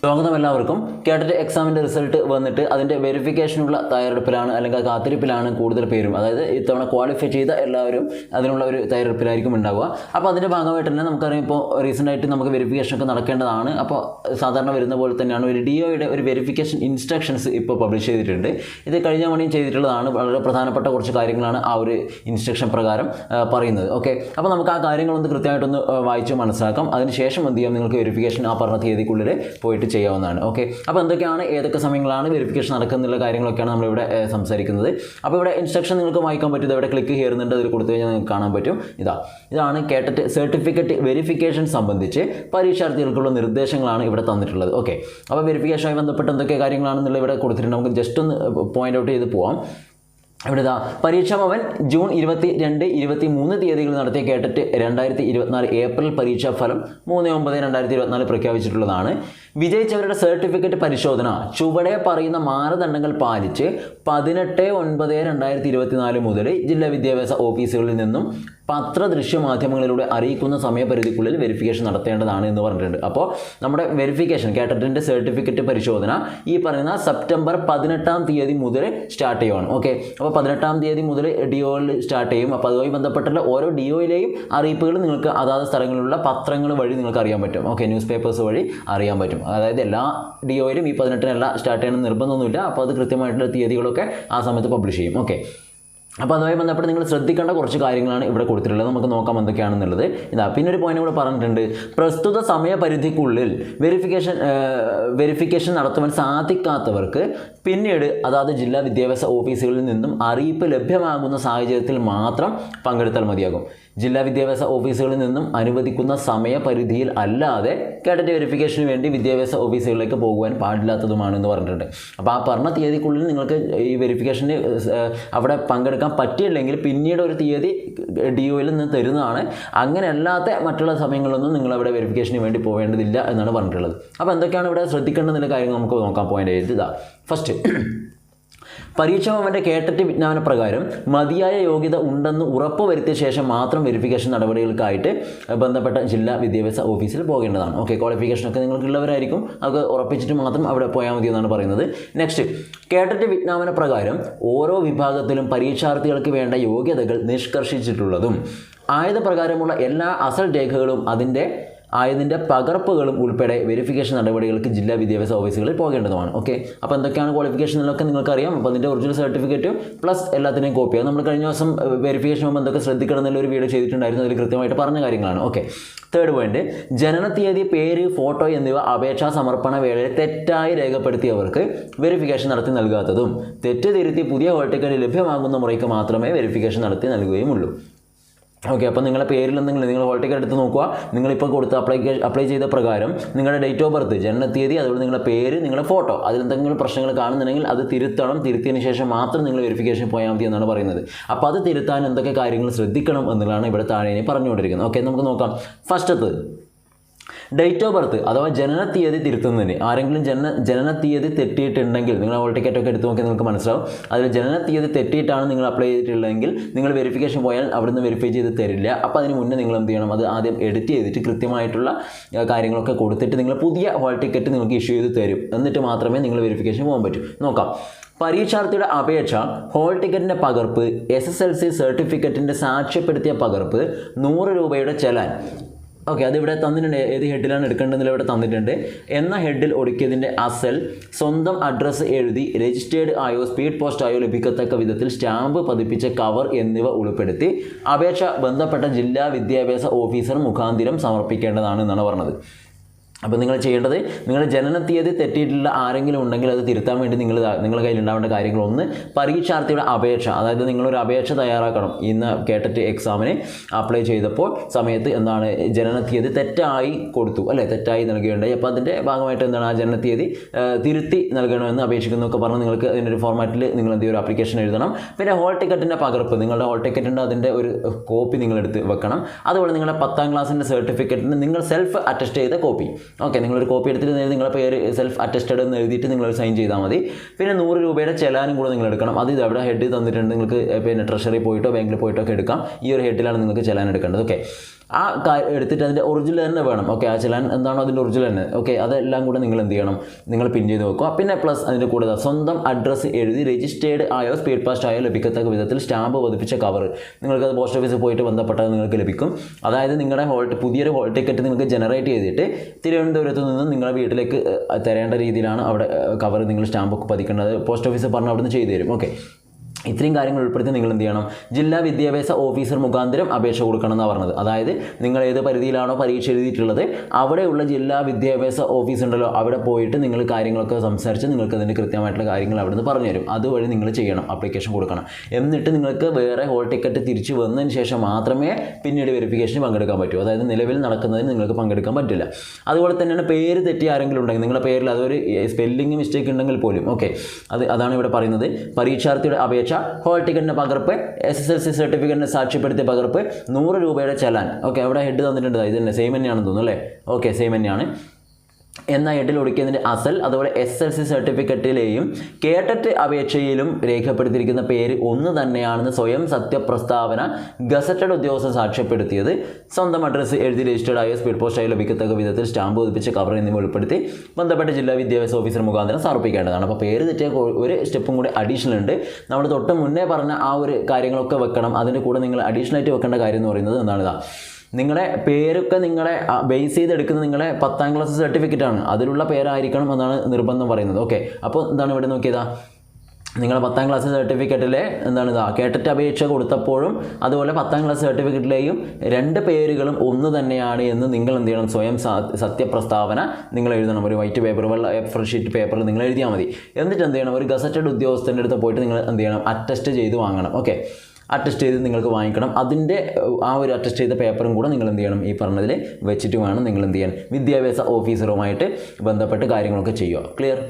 സ്വാഗതം എല്ലാവർക്കും. കേട്ടിട്ട് എക്സാമിന്റെ റിസൾട്ട് വന്നിട്ട് അതിന്റെ വെരിഫിക്കേഷനുള്ള തയ്യാറെടുപ്പിലാണ് അല്ലെങ്കിൽ കാത്തിരിപ്പിലാണ് കൂടുതൽ പേരും. അതായത് ഇത്തവണ ക്വാളിഫൈ ചെയ്ത എല്ലാവരും അതിനുള്ള ഒരു തയ്യാറെടുപ്പിലായിരിക്കും ഉണ്ടാവുക. അപ്പോൾ അതിന്റെ ഭാഗമായിട്ട് തന്നെ നമുക്കറിയാം ഇപ്പോൾ റീസെന്റ് ആയിട്ട് നമുക്ക് വെരിഫിക്കേഷൻ ഒക്കെ നടക്കേണ്ടതാണ്. അപ്പോൾ സാധാരണ വരുന്ന പോലെ തന്നെയാണ് ഒരു ഡി ഒയുടെ ഒരു വെരിഫിക്കേഷൻ ഇൻസ്ട്രക്ഷൻസ് ഇപ്പോൾ പബ്ലിഷ് ചെയ്തിട്ടുണ്ട്. ഇത് കഴിഞ്ഞ മണിയും ചെയ്തിട്ടുള്ളതാണ്. വളരെ പ്രധാനപ്പെട്ട കുറച്ച് കാര്യങ്ങളാണ് ആ ഒരു ഇൻസ്ട്രക്ഷൻ പ്രകാരം പറയുന്നത്. ഓക്കെ അപ്പോൾ നമുക്ക് ആ കാര്യങ്ങളൊന്ന് കൃത്യമായിട്ടൊന്ന് വായിച്ച് മനസ്സിലാക്കാം. അതിനുശേഷം എന്ത് ചെയ്യാം? നിങ്ങൾക്ക് വെരിഫിക്കേഷൻ ആ പറഞ്ഞ തീയതിക്കുള്ളിൽ പോയിട്ട് ചെയ്യാവുന്നതാണ്. ഓക്കെ അപ്പോൾ എന്തൊക്കെയാണ് ഏതൊക്കെ സമയങ്ങളാണ് വെരിഫിക്കേഷൻ നടക്കുന്നുള്ള കാര്യങ്ങളൊക്കെയാണ് നമ്മളിവിടെ സംസാരിക്കുന്നത്. അപ്പോൾ ഇവിടെ ഇൻസ്ട്രക്ഷൻ നിങ്ങൾക്ക് വായിക്കാൻ പറ്റും. ഇവിടെ ക്ലിക്ക് ചെയ്യുന്നുണ്ട് അതിൽ കൊടുത്തു കഴിഞ്ഞാൽ നിങ്ങൾക്ക് കാണാൻ പറ്റും. ഇതാ ഇതാണ് കേട്ടിട്ട് സർട്ടിഫിക്കറ്റ് വെരിഫിക്കേഷൻ സംബന്ധിച്ച് പരീക്ഷാർത്ഥികൾക്കുള്ള നിർദ്ദേശങ്ങളാണ് ഇവിടെ തന്നിട്ടുള്ളത്. ഓക്കെ അപ്പോൾ വെരിഫിക്കേഷനുമായി ബന്ധപ്പെട്ട് എന്തൊക്കെ കാര്യങ്ങളാണെന്നുള്ള ഇവിടെ കൊടുത്തിട്ടുണ്ട്. നമുക്ക് ജസ്റ്റ് ഒന്ന് പോയിന്റ് ഔട്ട് ചെയ്ത് പോവാം. ഇവിടെ ഇതാ പരീക്ഷാ ഭവൻ ജൂൺ ഇരുപത്തി രണ്ട് ഇരുപത്തി മൂന്ന് തീയതികൾ നടത്തിയ കേട്ടിട്ട് രണ്ടായിരത്തി ഇരുപത്തിനാല് ഏപ്രിൽ പരീക്ഷാ ഫലം മൂന്ന് ഒമ്പത് രണ്ടായിരത്തി ഇരുപത്തിനാല് പ്രഖ്യാപിച്ചിട്ടുള്ളതാണ്. വിജയിച്ചവരുടെ സർട്ടിഫിക്കറ്റ് പരിശോധന ചുവടെ പറയുന്ന മാനദണ്ഡങ്ങൾ പാലിച്ച് പതിനെട്ട് ഒൻപത് രണ്ടായിരത്തി ഇരുപത്തിനാല് മുതൽ ജില്ലാ വിദ്യാഭ്യാസ ഓഫീസുകളിൽ നിന്നും പത്ര ദൃശ്യ മാധ്യമങ്ങളിലൂടെ അറിയിക്കുന്ന സമയപരിധിക്കുള്ളിൽ വെരിഫിക്കേഷൻ നടത്തേണ്ടതാണ് എന്ന് പറഞ്ഞിട്ടുണ്ട്. അപ്പോൾ നമ്മുടെ വെരിഫിക്കേഷൻ കേട്ടറ്റിന്റെ സർട്ടിഫിക്കറ്റ് പരിശോധന ഈ പറയുന്ന സെപ്റ്റംബർ പതിനെട്ടാം തീയതി മുതൽ സ്റ്റാർട്ട് ചെയ്യുവാണ്. ഓക്കെ അപ്പോൾ പതിനെട്ടാം തീയതി മുതൽ ഡി ഒയിൽ സ്റ്റാർട്ട് ചെയ്യും. അപ്പോൾ അതുമായി ബന്ധപ്പെട്ടുള്ള ഓരോ ഡി ഒയിലെയും അറിയിപ്പുകൾ നിങ്ങൾക്ക് അതാത് സ്ഥലങ്ങളിലുള്ള പത്രങ്ങൾ വഴി നിങ്ങൾക്ക് അറിയാൻ പറ്റും. ഓക്കെ ന്യൂസ് പേപ്പേഴ്സ് വഴി അറിയാൻ പറ്റും. അതായത് എല്ലാ ഡി ഒയിലും ഈ പതിനെട്ടിനല്ല സ്റ്റാർട്ട് ചെയ്യണം നിർബന്ധമൊന്നുമില്ല. അപ്പോൾ അത് കൃത്യമായിട്ടുള്ള തീയതികളൊക്കെ ആ സമയത്ത് പബ്ലിഷ് ചെയ്യും. ഓക്കെ അപ്പോൾ അതുമായി ബന്ധപ്പെട്ട് നിങ്ങൾ ശ്രദ്ധിക്കേണ്ട കുറച്ച് കാര്യങ്ങളാണ് ഇവിടെ കൊടുത്തിട്ടുള്ളത്. നമുക്ക് നോക്കാം എന്തൊക്കെയാണെന്നുള്ളത്. ഇതാ പിന്നെ ഒരു പോയിന്റ് കൂടെ പറഞ്ഞിട്ടുണ്ട്. പ്രസ്തുത സമയപരിധിക്കുള്ളിൽ വെരിഫിക്കേഷൻ വെരിഫിക്കേഷൻ നടത്തുവാൻ സാധിക്കാത്തവർക്ക് പിന്നീട് അതാത് ജില്ലാ വിദ്യാഭ്യാസ ഓഫീസുകളിൽ നിന്നും അറിയിപ്പ് ലഭ്യമാകുന്ന സാഹചര്യത്തിൽ മാത്രം പങ്കെടുത്താൽ മതിയാകും. ജില്ലാ വിദ്യാഭ്യാസ ഓഫീസുകളിൽ നിന്നും അനുവദിക്കുന്ന സമയപരിധിയിൽ അല്ലാതെ കേഡറ്റ് വെരിഫിക്കേഷന് വേണ്ടി വിദ്യാഭ്യാസ ഓഫീസുകളിലേക്ക് പോകുവാൻ പാടില്ലാത്തതുമാണെന്ന് പറഞ്ഞിട്ടുണ്ട്. അപ്പോൾ ആ പറഞ്ഞ തീയതിക്കുള്ളിൽ നിങ്ങൾക്ക് ഈ വെരിഫിക്കേഷന് അവിടെ പങ്കെടുക്കാൻ പറ്റിയില്ലെങ്കിൽ പിന്നീട് ഒരു തീയതി ഡി ഒയിൽ നിന്ന് തരുന്നതാണ്. അങ്ങനെയല്ലാത്ത മറ്റുള്ള സമയങ്ങളൊന്നും നിങ്ങൾ അവിടെ വെരിഫിക്കേഷന് വേണ്ടി പോവേണ്ടതില്ല എന്നാണ് പറഞ്ഞിട്ടുള്ളത്. അപ്പോൾ എന്തൊക്കെയാണ് ഇവിടെ ശ്രദ്ധിക്കേണ്ടതിന്റെ കാര്യങ്ങൾ നമുക്ക് നോക്കാം. പോയിന്റ് ഇതാ ഫസ്റ്റ് പരീക്ഷാ ഭവന്റെ കേട്ടറ്റ് വിജ്ഞാപന പ്രകാരം മതിയായ യോഗ്യത ഉണ്ടെന്ന് ഉറപ്പുവരുത്തിയ ശേഷം മാത്രം വെരിഫിക്കേഷൻ നടപടികൾക്കായിട്ട് ബന്ധപ്പെട്ട ജില്ലാ വിദ്യാഭ്യാസ ഓഫീസിൽ പോകേണ്ടതാണ്. ഓക്കെ ക്വാളിഫിക്കേഷനൊക്കെ നിങ്ങൾക്കുള്ളവരായിരിക്കും. അത് ഉറപ്പിച്ചിട്ട് മാത്രം അവിടെ പോയാൽ മതി എന്നാണ് പറയുന്നത്. നെക്സ്റ്റ് കേട്ടറ്റ് വിജ്ഞാപന പ്രകാരം ഓരോ വിഭാഗത്തിലും പരീക്ഷാർത്ഥികൾക്ക് വേണ്ട യോഗ്യതകൾ നിഷ്കർഷിച്ചിട്ടുള്ളതും. ആയത് പ്രകാരമുള്ള എല്ലാ അസൽ രേഖകളും അതിന്റെ ആയതിന്റെ പകർപ്പുകളും ഉൾപ്പെടെ വെരിഫിക്കേഷൻ നടപടികൾക്ക് ജില്ലാ വിദ്യാഭ്യാസ ഓഫീസുകളിൽ പോകേണ്ടതുമാണ്. ഓക്കെ അപ്പോൾ എന്തൊക്കെയാണ് ക്വാളിഫിക്കേഷൻ എന്നൊക്കെ നിങ്ങൾക്കറിയാം. അപ്പോൾ അതിന്റെ ഒറിജിനൽ സർട്ടിഫിക്കറ്റും പ്ലസ് എല്ലാത്തിനെയും കോപ്പി അത് നമ്മൾ കഴിഞ്ഞ ദിവസം വെരിഫിക്കേഷൻ മുമ്പ് എന്തൊക്കെ ശ്രദ്ധിക്കണം എന്നുള്ള ഒരു വീഡിയോ ചെയ്തിട്ടുണ്ടായിരുന്നു. അതിൽ കൃത്യമായിട്ട് പറഞ്ഞ കാര്യങ്ങളാണ്. ഓക്കെ തേർഡ് പോയിന്റ് തീയതി പേര് ഫോട്ടോ എന്നിവ അപേക്ഷാ സമർപ്പണ വേളയിൽ തെറ്റായി രേഖപ്പെടുത്തിയവർക്ക് വെരിഫിക്കേഷൻ നടത്തി നൽകാത്തതും തെറ്റ് തിരുത്തി പുതിയ ഹോൾ ടിക്കറ്റ് ലഭ്യമാകുന്ന മുറയ്ക്ക് മാത്രമേ വെരിഫിക്കേഷൻ നടത്തി നൽകുകയുമുള്ളൂ. ഓക്കെ അപ്പോൾ നിങ്ങളുടെ പേരിൽ എന്തെങ്കിലും നിങ്ങൾ ഹോൾ ടിക്കറ്റ് എടുത്ത് നോക്കുക. നിങ്ങളിപ്പോൾ കൊടുത്ത അപ്ലൈ അപ്ലൈ ചെയ്ത പ്രകാരം നിങ്ങളുടെ ഡേറ്റ് ഓഫ് ബർത്ത് ജനനത്തീയതി അതുപോലെ നിങ്ങളുടെ പേര് നിങ്ങളുടെ ഫോട്ടോ അതിൽ എന്തെങ്കിലും പ്രശ്നങ്ങൾ കാണുന്നുണ്ടെങ്കിൽ അത് തിരുത്തണം. തിരുത്തിയതിന് ശേഷം മാത്രം നിങ്ങൾ വെരിഫിക്കേഷൻ പോയാൽ മതി എന്നാണ് പറയുന്നത്. അപ്പോൾ അത് തിരുത്താൻ എന്തൊക്കെ കാര്യങ്ങൾ ശ്രദ്ധിക്കണം എന്നുള്ളതാണ് ഇവിടെ താഴെ പറഞ്ഞുകൊണ്ടിരിക്കുന്നത്. ഓക്കെ നമുക്ക് നോക്കാം. ഫസ്റ്റത്ത് ഡേറ്റ് ഓഫ് ബർത്ത് അഥവാ ജനന തീയതി തിരുത്തുന്നതിന് ആരെങ്കിലും ജനന ജനന തീയതി തെറ്റിയിട്ടുണ്ടെങ്കിൽ നിങ്ങൾ ഹോൾ ടിക്കറ്റ് ഒക്കെ എടുത്ത് നോക്കി നിങ്ങൾക്ക് മനസ്സിലാവും. അതിൽ ജനന തീയതി തെറ്റിയിട്ടാണ് നിങ്ങൾ അപ്ലൈ ചെയ്തിട്ടുള്ളതെങ്കിൽ നിങ്ങൾ വെരിഫിക്കേഷൻ പോയാൽ അവിടുന്ന് വെരിഫൈ ചെയ്ത് തരില്ല. അപ്പോൾ അതിന് മുന്നേ നിങ്ങൾ എന്ത് ചെയ്യണം? അത് ആദ്യം എഡിറ്റ് ചെയ്തിട്ട് കൃത്യമായിട്ടുള്ള കാര്യങ്ങളൊക്കെ കൊടുത്തിട്ട് നിങ്ങൾ പുതിയ ഹോൾ ടിക്കറ്റ് നിങ്ങൾക്ക് ഇഷ്യൂ ചെയ്ത് തരും. എന്നിട്ട് മാത്രമേ നിങ്ങൾ വെരിഫിക്കേഷൻ പോകാൻ പറ്റൂ. നോക്കാം. പരീക്ഷാർത്ഥിയുടെ അപേക്ഷ ഹോൾ ടിക്കറ്റിന്റെ പകർപ്പ് എസ് എസ് എൽ സി സർട്ടിഫിക്കറ്റിന്റെ സാക്ഷ്യപ്പെടുത്തിയ പകർപ്പ് നൂറ് രൂപയുടെ ചെലാൻ. ഓക്കെ അതിവിടെ തന്നിട്ടുണ്ട്. ഏത് ഹെഡിലാണ് എടുക്കേണ്ടതെന്ന് ഇവിടെ തന്നിട്ടുണ്ട്. എന്ന ഹെഡിൽ ഒടുക്കിയതിന്റെ അസൽ സ്വന്തം അഡ്രസ്സ് എഴുതി രജിസ്റ്റേർഡ് ആയോ സ്പീഡ് പോസ്റ്റ് ആയോ ലഭിക്കത്തക്ക വിധത്തിൽ സ്റ്റാമ്പ് പതിപ്പിച്ച കവർ എന്നിവ ഉൾപ്പെടുത്തി അപേക്ഷ ബന്ധപ്പെട്ട ജില്ലാ വിദ്യാഭ്യാസ ഓഫീസർ മുഖാന്തിരം സമർപ്പിക്കേണ്ടതാണ് എന്നാണ് പറഞ്ഞത്. അപ്പോൾ നിങ്ങൾ ചെയ്യേണ്ടത് നിങ്ങൾ ജനന തീയതി തെറ്റിയിട്ടുള്ള ആരെങ്കിലും ഉണ്ടെങ്കിൽ അത് തിരുത്താൻ വേണ്ടി നിങ്ങൾ നിങ്ങളുടെ കയ്യിൽ ഉണ്ടാവേണ്ട കാര്യങ്ങൾ ഒന്ന് പരീക്ഷാർത്ഥിയുടെ അപേക്ഷ അതായത് നിങ്ങളൊരു അപേക്ഷ തയ്യാറാക്കണം. ഇന്ന് കേട്ടിട്ട് എക്സാമിന് അപ്ലൈ ചെയ്തപ്പോൾ സമയത്ത് എന്താണ് ജനന തീയതി തെറ്റായി കൊടുത്തു അല്ലേ? തെറ്റായി നൽകുകയുണ്ടായി അപ്പോൾ അതിന്റെ ഭാഗമായിട്ട് എന്താണ് ആ ജനന തീയതി തിരുത്തി നൽകണമെന്ന് അപേക്ഷിക്കുന്നൊക്കെ പറഞ്ഞ് നിങ്ങൾക്ക് അതിന്റെ ഒരു ഫോർമാറ്റിൽ നിങ്ങൾ എന്ത് ചെയ്യും? ഒരു ആപ്ലിക്കേഷൻ എഴുതണം. പിന്നെ ഹോൾ ടിക്കറ്റിന്റെ പകർപ്പ് നിങ്ങളുടെ ഹോൾ ടിക്കറ്റിന്റെ അതിന്റെ ഒരു കോപ്പി നിങ്ങൾ എടുത്ത് വെക്കണം. അതുപോലെ നിങ്ങളുടെ പത്താം ക്ലാസ്സിന്റെ സർട്ടിഫിക്കറ്റിന് നിങ്ങൾ സെൽഫ് അറ്റസ്റ്റ് ചെയ്ത കോപ്പി ഓക്കെ നിങ്ങളൊരു കോപ്പി എടുത്തിട്ട് നിങ്ങളുടെ പേര് സെൽഫ് അറ്റസ്റ്റഡ് എന്ന് എഴുതിയിട്ട് നിങ്ങൾ സൈൻ ചെയ്താൽ മതി. പിന്നെ നൂറ് രൂപയുടെ ചെലാനും കൂടെ നിങ്ങൾ എടുക്കണം. അത് ഇത് അവിടെ ഹെഡ് തന്നിട്ടുണ്ട്. നിങ്ങൾക്ക് പിന്നെ ട്രഷറി പോയിട്ടോ ബാങ്കിൽ പോയിട്ടോ ഒക്കെ എടുക്കാം. ഈ ഒരു ഹെഡിലാണ് നിങ്ങൾക്ക് ചെലാൻ എടുക്കേണ്ടത്. ഓക്കെ ആ എടുത്തിട്ട് അതിന്റെ ഒറിജിനൽ തന്നെ വേണം. ഓക്കെ ആ ചലാൻ എന്താണോ അതിന്റെ ഒറിജിനൽ തന്നെ. ഓക്കെ അതെല്ലാം കൂടെ നിങ്ങൾ എന്ത് ചെയ്യണം? നിങ്ങൾ പിൻ ചെയ്ത് വെക്കുക. പിന്നെ പ്ലസ് അതിന്റെ കൂടെ സ്വന്തം അഡ്രസ്സ് എഴുതി രജിസ്റ്റേർഡ് ആയോ സ്പീഡ് പാസ്റ്റ് ആയോ ലഭിക്കത്തക്ക വിധത്തിൽ സ്റ്റാമ്പ് പതിപ്പിച്ച കവർ നിങ്ങൾക്ക് അത് പോസ്റ്റ് ഓഫീസിൽ പോയിട്ട് ബന്ധപ്പെട്ടത് നിങ്ങൾക്ക് ലഭിക്കും. അതായത് നിങ്ങളുടെ ഹോൾ പുതിയൊരു ഹോൾ ടിക്കറ്റ് നിങ്ങൾക്ക് ജനറേറ്റ് ചെയ്തിട്ട് തിരുവനന്തപുരത്ത് നിന്ന് നിങ്ങളുടെ വീട്ടിലേക്ക് തരേണ്ട രീതിയിലാണ് അവിടെ കവർ നിങ്ങൾ സ്റ്റാമ്പൊക്കെ പതിക്കേണ്ടത്. പോസ്റ്റ് ഓഫീസ് പറഞ്ഞ് അവിടെ നിന്ന് ചെയ്തു തരും. ഓക്കെ ഇത്രയും കാര്യങ്ങൾ ഉൾപ്പെടുത്തി നിങ്ങൾ എന്ത് ചെയ്യണം? ജില്ലാ വിദ്യാഭ്യാസ ഓഫീസർ മുഖാന്തരം അപേക്ഷ കൊടുക്കണം എന്നാണ് പറഞ്ഞത്. അതായത് നിങ്ങൾ ഏത് പരിധിയിലാണോ പരീക്ഷ എഴുതിയിട്ടുള്ളത് അവിടെയുള്ള ജില്ലാ വിദ്യാഭ്യാസ ഓഫീസ് ഉണ്ടല്ലോ അവിടെ പോയിട്ട് നിങ്ങൾ കാര്യങ്ങളൊക്കെ സംസാരിച്ച് നിങ്ങൾക്ക് അതിന്റെ കൃത്യമായിട്ടുള്ള കാര്യങ്ങൾ അവിടെ നിന്ന് പറഞ്ഞു തരും. അതുവഴി നിങ്ങൾ ചെയ്യണം അപ്ലിക്കേഷൻ കൊടുക്കണം. എന്നിട്ട് നിങ്ങൾക്ക് വേറെ ഹോൾ ടിക്കറ്റ് തിരിച്ച് വന്നതിന് ശേഷം മാത്രമേ പിന്നീട് വെരിഫിക്കേഷന് പങ്കെടുക്കാൻ പറ്റൂ. അതായത് നിലവിൽ നടക്കുന്നതിന് നിങ്ങൾക്ക് പങ്കെടുക്കാൻ പറ്റില്ല. അതുപോലെ തന്നെയാണ് പേര് തെറ്റി ആരെങ്കിലും ഉണ്ടെങ്കിൽ നിങ്ങളുടെ പേരിൽ അതൊരു സ്പെല്ലിംഗ് മിസ്റ്റേക്ക് ഉണ്ടെങ്കിൽ പോലും ഓക്കെ അത് അതാണ് ഇവിടെ പറയുന്നത്. പരീക്ഷാർത്ഥിയുടെ അപേക്ഷ ഹോൾ ടിക്കറ്റിന്റെ പകർപ്പ് എസ് എസ് എൽ സി സർട്ടിഫിക്കറ്റിന് സാക്ഷ്യപ്പെടുത്തിയ പകർപ്പ് നൂറ് രൂപയുടെ ചലാൻ. ഓക്കെ അവിടെ ഹെഡ് തന്നിട്ടുണ്ട്. ഇത് തന്നെ സെയിം തന്നെയാണെന്ന് തോന്നുന്നു അല്ലേ? ഓക്കെ സെയിം തന്നെയാണ്. എന്ന ഹെഡിൽ ഒടുക്കിയതിന്റെ അസൽ അതുപോലെ എസ് എൽ സി സർട്ടിഫിക്കറ്റിലെയും കേട്ടറ്റ് അപേക്ഷയിലും രേഖപ്പെടുത്തിയിരിക്കുന്ന പേര് ഒന്ന് തന്നെയാണെന്ന് സ്വയം സത്യപ്രസ്താവന ഗസറ്റഡ് ഉദ്യോഗസ്ഥൻ സാക്ഷ്യപ്പെടുത്തിയത്. സ്വന്തം അഡ്രസ്സ് എഴുതി രജിസ്റ്റേർഡ് ആയ സ്പീഡ് പോസ്റ്റായി ലഭിക്കത്തക്ക വിധത്തിൽ സ്റ്റാമ്പ് പതിപ്പിച്ച കവർ എന്നിവ ഉൾപ്പെടുത്തി ബന്ധപ്പെട്ട ജില്ലാ വിദ്യാഭ്യാസ ഓഫീസർ മുഖാന്തരം സമർപ്പിക്കേണ്ടതാണ്. അപ്പോൾ പേര് തെറ്റിയ ഒരു സ്റ്റെപ്പും കൂടി അഡീഷണൽ ഉണ്ട്. നമ്മൾ തൊട്ട് മുന്നേ പറഞ്ഞ ആ ഒരു കാര്യങ്ങളൊക്കെ വെക്കണം. അതിന്റെ കൂടെ നിങ്ങൾ അഡീഷണലായിട്ട് വെക്കേണ്ട കാര്യം എന്ന് പറയുന്നത് എന്താണ് ഇതാ നിങ്ങളുടെ പേരൊക്കെ നിങ്ങളെ ബേസ് ചെയ്തെടുക്കുന്നത് നിങ്ങളെ പത്താം ക്ലാസ് സർട്ടിഫിക്കറ്റ് ആണ്. അതിലുള്ള പേരായിരിക്കണം എന്നാണ് നിർബന്ധം പറയുന്നത്. ഓക്കെ അപ്പോൾ എന്താണ് ഇവിടെ നോക്കിയതാ? നിങ്ങളുടെ പത്താം ക്ലാസ് സർട്ടിഫിക്കറ്റിലെ എന്താണ് ഇതാ? കേട്ടിട്ട് അപേക്ഷ കൊടുത്തപ്പോഴും അതുപോലെ പത്താം ക്ലാസ് സർട്ടിഫിക്കറ്റിലെയും രണ്ട് പേരുകളും ഒന്ന് തന്നെയാണ് എന്ന് നിങ്ങൾ എന്ത് ചെയ്യണം? സ്വയം സത്യപ്രസ്താവന നിങ്ങൾ എഴുതണം. ഒരു വൈറ്റ് പേപ്പർ വെള്ള എഫർ ഷീറ്റ് പേപ്പറിൽ നിങ്ങൾ എഴുതിയാൽ മതി. എന്നിട്ട് എന്ത് ചെയ്യണം? ഒരു ഗസറ്റഡ് ഉദ്യോഗസ്ഥന്റെ അടുത്ത് പോയിട്ട് നിങ്ങൾ എന്ത് ചെയ്യണം? അറ്റസ്റ്റ് ചെയ്ത് വാങ്ങണം. ഓക്കെ അറ്റസ്റ്റ് ചെയ്ത് നിങ്ങൾക്ക് വാങ്ങിക്കണം. അതിന്റെ ആ ഒരു അറ്റസ്റ്റ് ചെയ്ത പേപ്പറും കൂടെ നിങ്ങൾ എന്ത് ചെയ്യണം? ഈ പറഞ്ഞതിൽ വെച്ചിട്ട് വേണം നിങ്ങൾ എന്ത് ചെയ്യാൻ. വിദ്യാഭ്യാസ ഓഫീസറുമായിട്ട് ബന്ധപ്പെട്ട് കാര്യങ്ങളൊക്കെ ചെയ്യുക. ക്ലിയർ